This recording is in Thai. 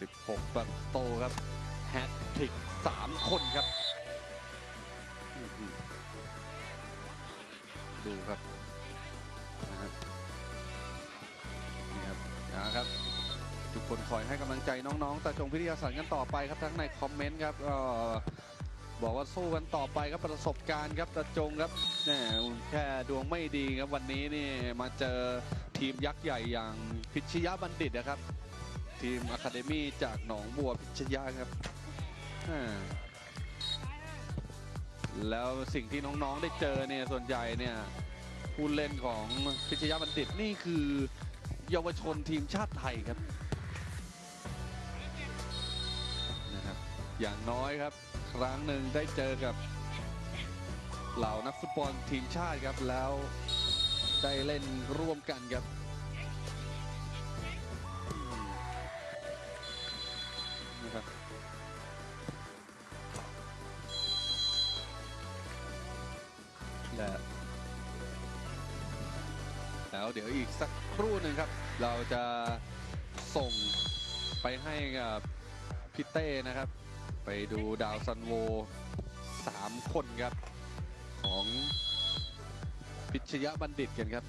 16 ประตูครับ แฮตทริก 3 คนครับ ดูครับนะครับนี่ครับนะครับ ทุกคนคอยให้กำลังใจน้องๆตาจงพิทยาสันกันต่อไปครับทั้งในคอมเมนต์ครับก็บอกว่าสู้กันต่อไปครับประสบการณ์ครับตาจงครับแหมแค่ดวงไม่ดีครับวันนี้นี่มาเจอทีมยักษ์ใหญ่อย่างพิชยะบัณฑิตนะครับ ทีมอะคาเดมี่จากหนองบัวพิชยะครับ แล้วสิ่งที่น้องๆได้เจอเนี่ย ส่วนใหญ่เนี่ยผู้เล่นของพิชยะบัณฑิตนี่คือเยาวชนทีมชาติไทยครับนะครับ อย่างน้อยครับ ครั้งหนึ่งได้เจอกับเหล่านักฟุตบอลทีมชาติครับแล้วได้เล่นร่วมกันครับ นะครับและแล้วเดี๋ยวอีกสักครู่หนึ่งครับ เราจะส่งไปให้กับพี่เต้นะครับ ไปดูดาวซันโวสามคนครับ ของพิชยบัณฑิตกันครับ